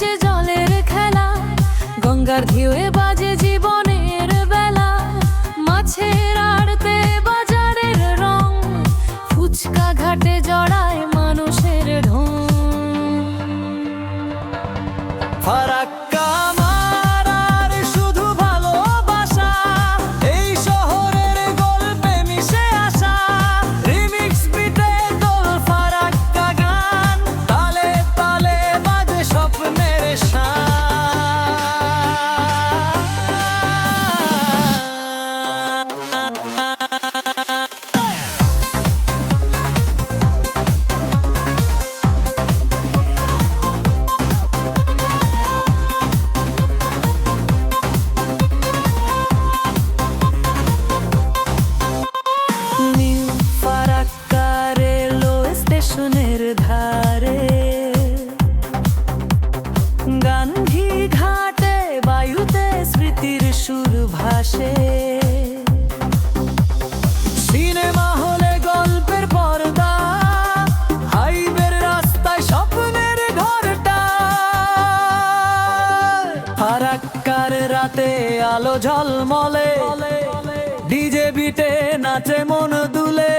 ফারাক্কাডার জলের খেলা। গঙ্গার ঢেউয়ে বাজে জীবনের বেলা। মাছের আড়তে বাজারের রং। ফুচকা ঘাটে জড়ায় মানুষের ঢং। ফারাক্কা রাতে আলো ঝলমলে। ডিজে বিটে নাচে মন দুলে।